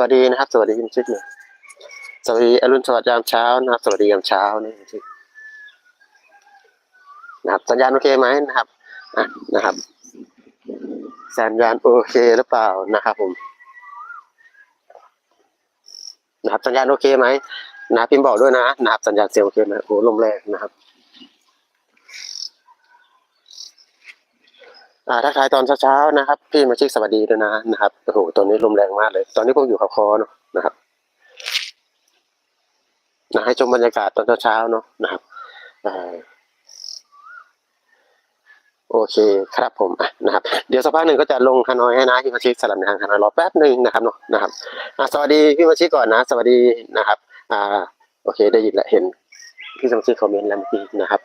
วัสดีนะครับ สวัสดีคุณชิดเลยสวัสดีอรุณสวัสดิ์ยามเช้านะครับสวัสดียามเช้านี่คุณชิดนะครับสัญญาณโอเคไหมนะครับอะนะครับ สัญญาณโอเคหรือเปล่านะครับผมนะครับสัญญาณโอเคไหมนะพิมพ์บอกด้วยนะนะครับสัญญาณเสียงโอเคไหมโอ้ลมแรงนะครับ อ่าถ้าใครตอนเช้าๆนะครับ พี่มาชิกสวัสดีด้วยนะนะครับโอ้โหตอนนี้ลมแรงมากเลย ตอนนี้ผมอยู่เขาคอเนาะนะครับนะให้ชมบรรยากาศตอนเช้าๆเนาะนะครับอโอเคครับผมนะครับ เดี๋ยวสักพักหนึ่งก็จะลงฮานอยให้นะพี่มาชิกสลับในทางฮานอยรอแป๊บหนึ่งนะครับเนาะนะครับสวัสดีพี่มาชิก่อนนะ สวัสดีนะครับ อ่า โอเคได้ยินและเห็นพี่สมาชิกคอมเมนต์แล้วเมื่อกี้นะครับ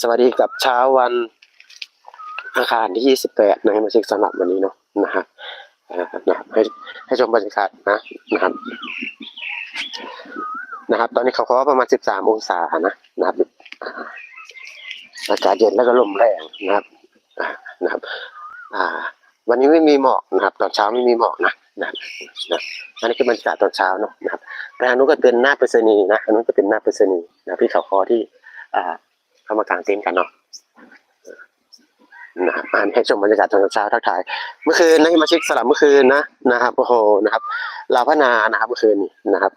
สวัสดีกับเช้าวัน อังคารที่ 28 นะให้มาชิกสำหรับวันนี้เนาะนะฮะอ่านะครับให้ให้ชมบรรยากาศนะนะครับ นะครับ ตอนนี้เขาเคาประมาณ 13 องศานะนะครับอากาศเย็นแล้วก็ลมแรงนะครับนะครับ อ่า วันนี้ไม่มีหมอกนะครับ ตอนเช้าไม่มีหมอกนะนะครับนะอันนี้คือบรรยากาศตอนเช้าเนาะนะครับแล้วอันนู้นก็เป็นหน้าไปรษณีย์นะอันนู้นก็เป็นหน้าไปรษณีย์นะพี่เขาคอที่ อ่าเข้ามากางเต็นท์กันเนาะ นะครับอ่านให้ชมบรรยากาศตอนเช้าทักทาย เมื่อคืนนะมาชิกสลับเมื่อคืนนะนะครับโอ้โหนะครับลาพนานะครับเมื่อคืนนี้นะครับ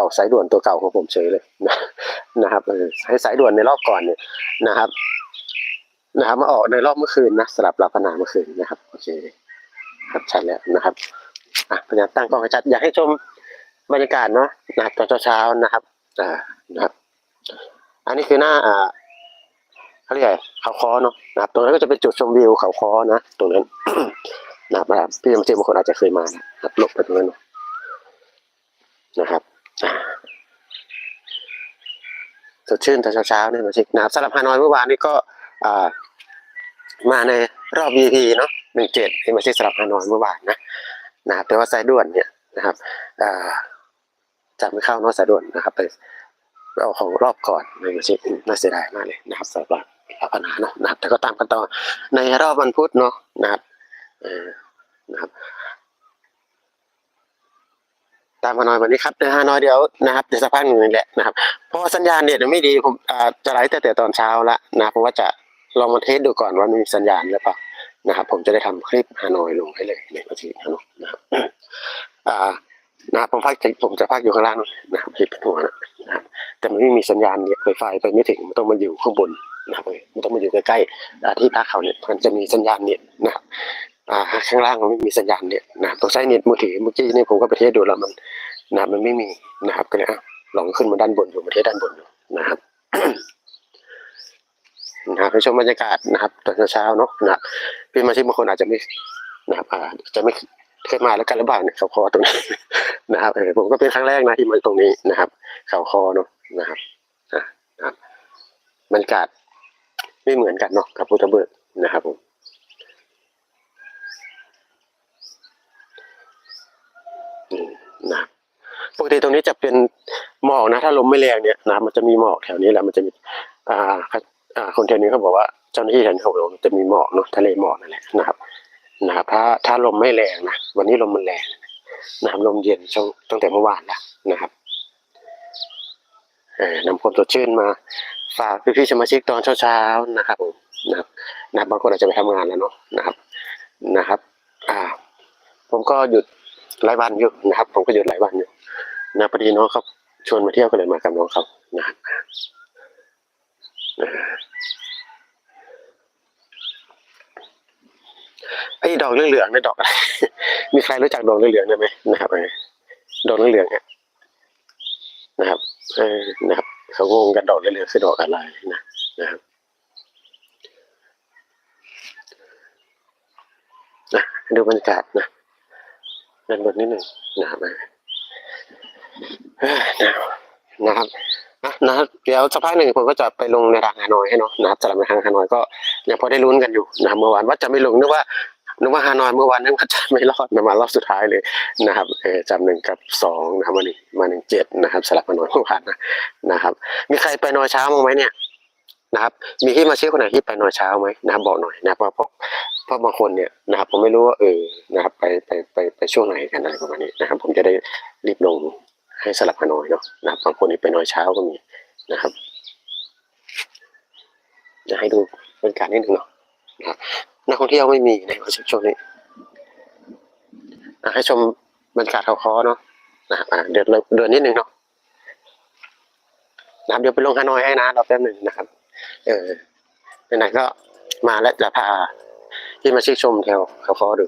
ออกสายด่วนตัวเก่าของผมเฉยเลยนะนะครับให้สายด่วนในรอบก่อนเนี่ยนะครับ นะครับมาออกในรอบเมื่อคืนนะสลับลาพนาเมื่อคืนนะครับโอเคครับใช่แล้วนะครับอะพยายามตั้งกล้องให้ชัดอยากให้ชมบรรยากาศเนาะนะตอนเช้าๆนะครับอ่านะครับ อันนี้คือหน้าอ่า เขาเรียกอะไรเขาคอเนาะนะครับตรงนั้นก็จะเป็นจุดชมวิวเขาคอนะตรงนั้นนะครับพี่ยมเจมบางคนอาจจะเคยมานะครับหลบไปตรงนั้นนะครับสดชื่นตอนเช้าๆเนี่ยมาชิกนะครับสำหรับฮานอยเมื่อวานนี้ก็อ่ามาในรอบ VP เนาะหนึ่งเจ็ดที่มาชิกสำหรับฮานอยเมื่อวานนะนะครับแต่ว่าสายด่วนเนี่ยนะครับอ่าจับไม่เข้านอะสายด่วนนะครับไปเอาของรอบก่อนในมาชิน่าเสียดายมากเลยนะครับสำหรับ รับปัญหาเนาะนะครับแต่ก็ตามกันต่อในรอบวันพุธเนาะนะครับเออนะครับ ตามฮาหน่อยวันนี้ครับในฮานอยเดียวนะครับเดี๋ยวสักพักหนึ่งนี่แหละนะครับเพราะสัญญาณเน็ตไม่ดีผมจะไลฟ์แต่แต่ตอนเช้าละนะเพราะว่าจะลองมาเทสดูก่อนว่ามีสัญญาณหรือเปล่านะครับผมจะได้ทำคลิปฮานอยลงให้เลยในวันที่ฮานอยนะครับอ่านะครับผมพักผมจะพักอยู่ข้างล่างนะครับที่เป็นหัวนะครับแต่มันไม่มีสัญญาณเนี่ยไฟไฟไปไม่ถึงมันต้องมาอยู่ข้างบนนะครับ มันต้องมาอยู่ใกล้ๆที่พักเขาเนี่ยมันจะมีสัญญาณเน็ตนะครับข้างล่างมันไม่มีสัญญาณเน็ตนะครับต้องใช้เน็ตมือถือเมื่อกี้นี่ผมก็ไปเทสดูแล้วมันนะมันไม่มีนะครับก็เลยลองขึ้นมาด้านบนอยู่มาเทสด้านบนดูนะครับนะครับไปชมบรรยากาศนะครับตอนเช้าเนาะนะพี่มาชิบางคนอาจจะไม่นะครับอาจจะไม่เคยมาแล้วกันหรือเปล่าเนี่ยเขาคอตรงนี้นะครับผมก็เป็นครั้งแรกนะที่มาตรงนี้นะครับ เขาคอเนาะนะครับอะนะครับบรรยากาศ ไม่เหมือนกันเนาะกับพุทธเบิกนะครับผมอืมนะปกติตรงนี้จะเป็นหมอกนะ ถ้าลมไม่แรงเนี่ยนะครับมันจะมีหมอกแถวนี้แหละมันจะมีอ่าอ่าคนแถวนี้เขาบอกว่าเจ้าหน้าที่แถวนี้เขาบอกว่าจะมีหมอกเนาะทะเลหมอกนั่นแหละนะครับนะครับถ้าถ้าลมไม่แรงนะวันนี้ลมมันแรงนะครับลมเย็นช่วงตั้งแต่เมื่อวานแล้วนะครับนำความสดชื่นมา ฝากพี่ๆสมาชิกตอนเช้าๆนะครับผมนะครับนะบางคนอาจจะไปทำงานแล้วเนาะนะครับนะครับ อ่า ผมก็หยุดหลายวันอยู่นะครับ ผมก็หยุดหลายวันอยู่นะพอดีน้องเขาชวนมาเที่ยวก็เลยมากับน้องเขานะครับไอ้ดอกเหลืองๆนี่ดอกอะไรมีใครรู้จักดอกเหลืองๆได้ไหมนะครับเออดอกเหลืองๆเนี่ยนะครับ เออนะครับ เขางงกันดอกเหลืองๆคือดอกอะไรนะนะครับนะดูบรรยากาศนะด้านบนนิดหนึ่งนะครับเออนะครับอะนะครับเดี๋ยวสักพักหนึ่งผมก็จะไปลงในทางฮานอยให้เนาะนะครับสำหรับในทางฮานอยก็ยังพอได้ลุ้นกันอยู่นะเมื่อวานว่าจะไม่ลงนึกว่า นึกว่าฮานอยเมื่อวานนึกว่าจะไม่รอดนะมารอบสุดท้ายเลยนะครับเออจำหนึ่งกับสองนะครับวันนี้มาหนึ่งเจ็ดนะครับสลับฮานอยเมื่อวานนะนะครับ มีใครไปนอยเช้ามั้งไหมเนี่ยนะครับ มีที่มาเชื่อคนไหนที่ไปนอยเช้าไหมนะครับบอกหน่อยนะเพราะเพราะเพราะบางคนเนี่ยนะครับผมไม่รู้ว่าเออนะครับไปไปไปไปช่วงไหนกันอะไรประมาณนี้นะครับ ผมจะได้รีบลงให้สลับฮานอยเนาะนะครับบางคนนี่ไปนอยเช้าก็มีนะครับจะให้ดูบรรยากาศนิดนึงเนาะนะครับ นักท่องเที่ยวไม่มีในช่วงนี้ให้ชมบรรยากาศเขาคอเนาะนะครับเดือนเดือนนิดนึงเนาะนะครับเดี๋ยวไปลงฮานอยให้นะเรอแป๊บหนึ่งนะครับ เออไหนๆก็มาแล้วจะพาที่มาชิกชมแถวเขาคอดู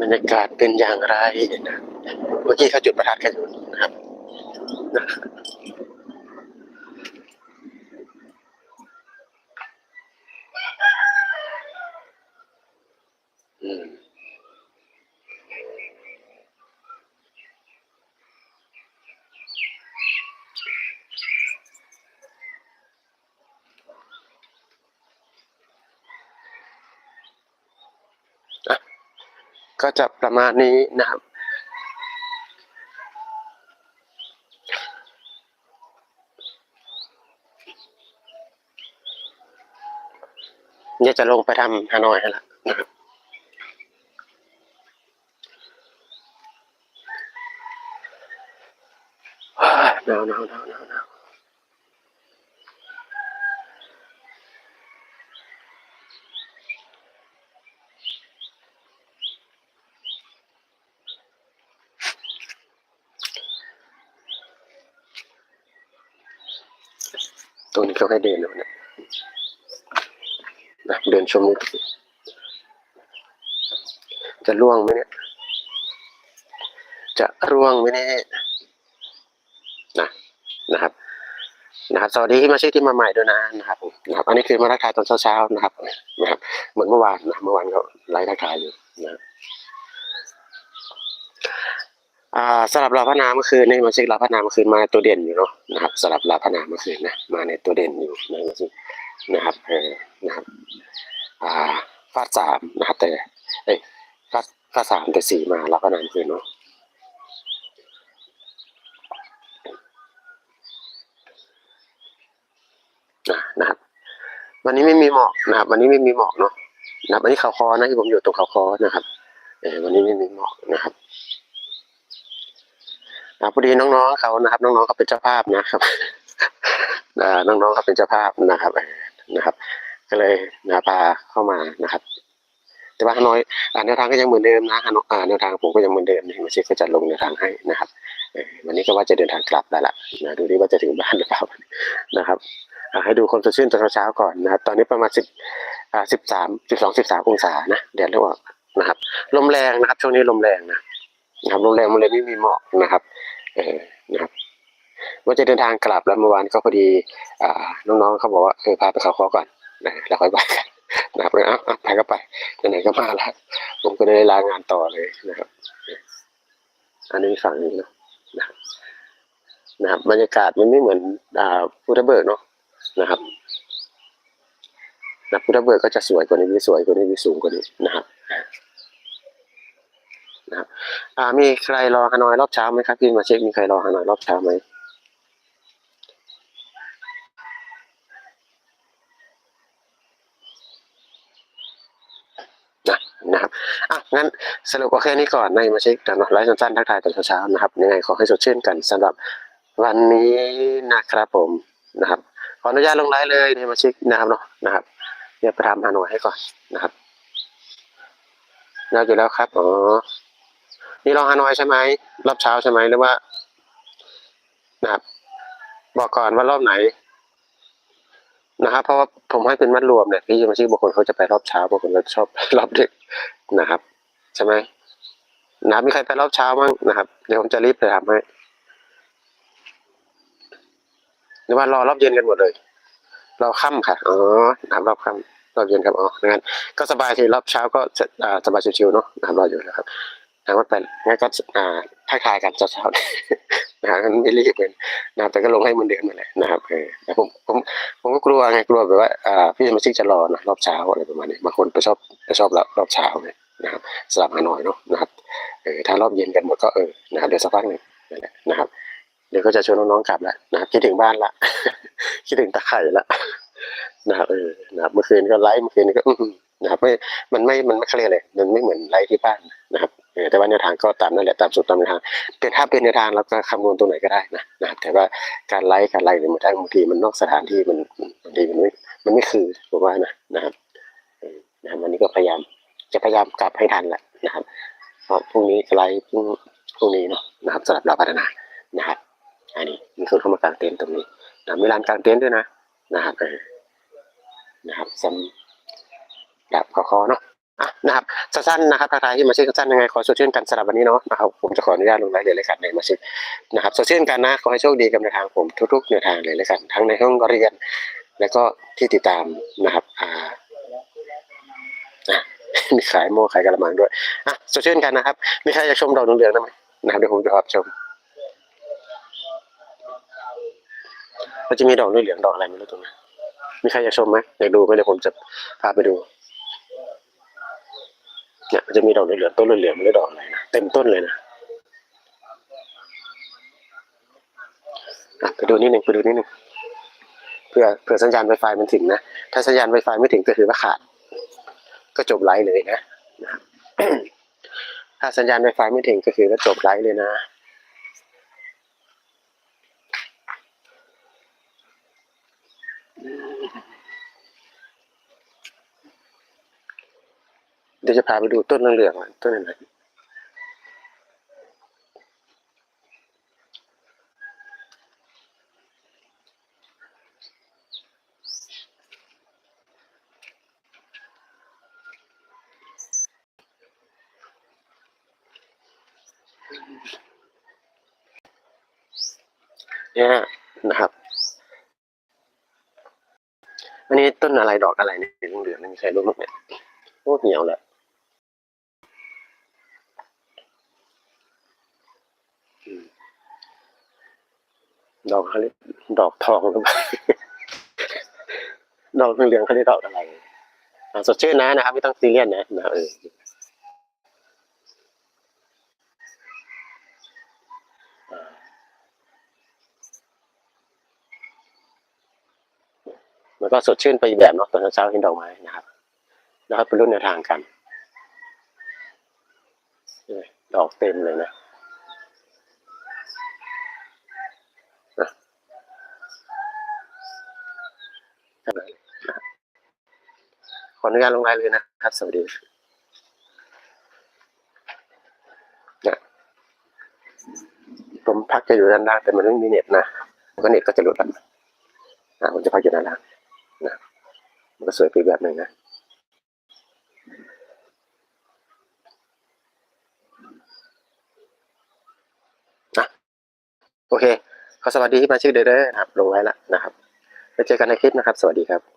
บรรยากาศเป็นอย่างไรนะ เมื่อกี้เขาจุดประทัดกันอยู่นะครับ ก็จะประมาณนี้นะครับ เนี่ยจะลงไปทำฮานอยให้ละนะครับว้ายหนาวหนาวหนาวหนาวหนาวตรงนี้เขาให้เดินอยู่เนี่ย นะเดินชมนี่จะร่วงไหมเนี่ย จะร่วงไหมเนี่ยนะนะครับ นะครับ สวัสดีที่มาช็คที่มาใหม่ด้วยนะนะครับผมนะครับ อันนี้คือมาทักทายตอนเช้าๆนะครับนะครับ เหมือนเมื่อวานนะเมื่อวานก็ไลฟ์ทักทายอยู่นะอ่าสำหรับลาพนาเมื่อคืนนี่มาช็คลาพนาเมื่อคืนมาตัวเด่นอยู่เนาะนะครับสำหรับลาพนาเมื่อคืนนะมาในตัวเด่นอยู่นะมาช็คนะครับเออนะครับ อ่าฟาดสามนะครับแต่เอ้ยฟาดฟาดสามแต่สี่มาลาพนาเมื่อคืนเนาะนะนะครับวันนี้ไม่มีหมอกนะครับ วันนี้ไม่มีหมอกเนาะนะครับอันนี้เขาคอนะที่ผมอยู่ตรงเขาคอนะครับเออวันนี้ไม่มีหมอกนะครับอ่าพอดีน้องๆเขานะครับ น้องๆเขาเป็นเจ้าภาพนะครับน้องๆเขาเป็นเจ้าภาพนะครับนะครับ ก็เลยนะพาเข้ามานะครับ แต่ว่าฮานอยแนวทางก็ยังเหมือนเดิมนะฮานอยแนวทางผมก็ยังเหมือนเดิมนะมาเชฟก็จะลงแนวทางให้นะครับวันนี้ก็ว่าจะเดินทางกลับแล้วล่ะนะดูดิว่าจะถึงบ้านหรือเปล่านะครับให้ดูคนสดชื่นตอนเช้าก่อนนะครับ ตอนนี้ประมาณสิบสิบสามสิบสองสิบสามองศานะแดดเรียกว่านะครับ ลมแรงนะครับ ช่วงนี้ลมแรงนะนะครับลมแรงมันเลยไม่มีหมอกนะครับ เออนะครับว่าจะเดินทางกลับแล้วเมื่อวานก็พอดี อ่า น้องๆเขาบอกว่าเออพาไปเขาคอก่อน นะแล้วค่อยไปกันนะครับเลยอะอะไปก็ไปไหนๆก็มาแล้วผมก็เลยลางานต่อเลยนะครับ อันนี้ฝั่งนี้นะนะครับนะครับบรรยากาศมันไม่เหมือนอ่าพุทธเบิกเนาะนะครับนะพุทธเบิกก็จะสวยกว่านี้มีสวยกว่านี้มีสูงกว่านี้นะครับนะครับอ่ามีใครรอฮานอยรอบเช้าไหมครับพี่มาเช็คมีใครรอฮานอยรอบเช้าไหมนะนะครับอะ งั้นสรุปก็แค่นี้ก่อนในมาเช็คกันเนาะไลฟ์สั้นๆทักทายตอนเช้าๆนะครับยังไงขอให้สดชื่นกันสำหรับวันนี้นะครับผมนะครับขออนุญาตลงไลฟ์เลยในมาเช็คนะครับเนาะนะครับเดี๋ยวไปทำฮานอยให้ก่อนนะครับน่าอยู่แล้วครับอ๋อนี่เรอฮานอยใช่ไหมรอบเช้าใช่ไหมหรือว่านะครับ บอกก่อนว่ารอบไหนนะครับเพราะว่าผมให้เป็นมัดรวมเนี่ยพี่มาชีพบางคนเขาจะไปรอบเช้าบางคนก็ชอบรอบดึกนะครับ ใช่ไหมนะมีใครไปรอบเช้ามั้งนะครับ เดี๋ยวผมจะรีบไปทำให้หรือว่ารอรอบเย็นกันหมดเลยรอค่ำค่ะอ๋อนะครับรอบค่ำรอบเย็นครับอ๋องั้นก็สบายทีรอบเช้าก็จะสบายชิวๆเนาะนะครับรออยู่นะครับทางวัดไปงั้นก็อ่าทักทายกันเช้าๆนะครับมันไม่รีบเลยนะแต่ก็ลงให้มือนเดิมนั่นแหละนะครับเออผมผมผมก็กลัวไงกลัวแบบว่าอ่าพี่สมาชิกจะรอนะรอบเช้าอะไรประมาณนี้บางคนไปชอบไปชอบรอบรอบเช้าไง นะครับสลับมาหน่อยเนาะนะครับเออถ้ารอบเย็นกันหมดก็เออนะครับเดี๋ยวสักพักหนึ่งนั่นแหละนะครับ เดี๋ยวก็จะชวนน้องๆกลับแล้วนะครับคิดถึงบ้านละคิดถึงตะไคร่ละนะครับเออนะครับเมื่อคืนก็ไลฟ์เมื่อคืนก็นะครับไม่มันไม่มันไม่เคลียร์เลยมันไม่เหมือนไลฟ์ที่บ้านนะครับแต่ว่าแนวทางก็ตามนั่นแหละตามสูตรตามแนวทางแต่ถ้าเป็นแนวทางเราก็คำนวณตรงไหนก็ได้นะนะครับแต่ว่าการไลฟ์การไลฟ์เนี่ยบางทีบางทีมันนอกสถานที่มันบางทีมันไม่มันไม่คือผมว่านะนะครับนะครับวันนี้ก็พยายาม จะพยายามกลับให้ทันแหละนะครับพรุ่งนี้ไลฟ์พรุ่งพรุ่งนี้เนาะนะครับสำหรับเราพัฒนานะครับ อันนี้มีคนเข้ามากางเต็นท์ตรงนี้นะมีลานกางเต็นท์ด้วยนะนะครับเออนะครับสำหรับขอคอเนาะอะนะครับสั้นๆนะครับทักทายที่มาเช็คสั้นยังไงขอสดชื่นกันสำหรับวันนี้เนาะนะครับผมจะขออนุญาตลงรายละเอียดเลยกันในมาเช็คนะครับสดชื่นกันนะขอให้โชคดีกับในทางผมทุกๆแนทางเลยเลยกันทั้งในห้องเรียน แล้วก็ที่ติดตามนะครับอ่า มีขายโม่ขายกระมังด้วยอะสดชื่นกันนะครับมีใครอยากชมดอกเหลืองๆได้ไหมนะครับเดี๋ยวผมจะขอชมมันจะมีดอกเหลืองดอกอะไรไม่รู้ตรงนั้นมีใครอยากชมไหมอยากดูไหมเดี๋ยวผมจะพาไปดูเนี่ยมันจะมีดอกเหลืองต้นเหลืองๆมันเลยดอกอะไรนะเต็มต้นเลยนะอะไปดูนิดหนึ่งไปดูนิดหนึ่งเพื่อเผื่อสัญญาณ Wi-Fi มันถึงนะ ถ้าสัญญาณ Wi-Fi ไม่ถึงก็ถือว่าขาด ก็จบไลฟ์เลยนะนะครับถ้าสัญญาณไวไฟไม่ถึงก็คือก็จบไลฟ์เลยนะเดี๋ยวจะพาไปดูต้นเหลืองต้นไหน เนี่ยนะครับ อันนี้ต้นอะไรดอกอะไรเนี่ยเหลืองๆนี่มีใครรู้บ้างเนี่ยโคตรเหนียวแหละดอกเขาเรียกดอกทองหรือเปล่าดอกเหลืองเขาเรียกดอกอะไรอะสดชื่นนะนะครับไม่ต้องซีเรียสนะนะเอออ่า มันก็สดชื่นไปอีกแบบเนาะตอนเช้าเห็นดอกไม้นะครับนะครับเป็นรุ่นแนวทางกันดอกเต็มเลยนะขออนุญาตลงรายเลยนะครับ สวัสดีนี่ยผมพักจะอยู่ด้านล่างแต่มันไม่มีเน็ตนะก็เน็ตก็จะหลุดแล้วอ่าผมจะพักอยู่ด้านล่าง สวยไปแบบหนึ่งนะโอเค ขอสวัสดีที่มาชื่อเด้อนะครับลงไว้แล้วนะครับ แล้วเจอกันในคลิปนะครับ สวัสดีครับ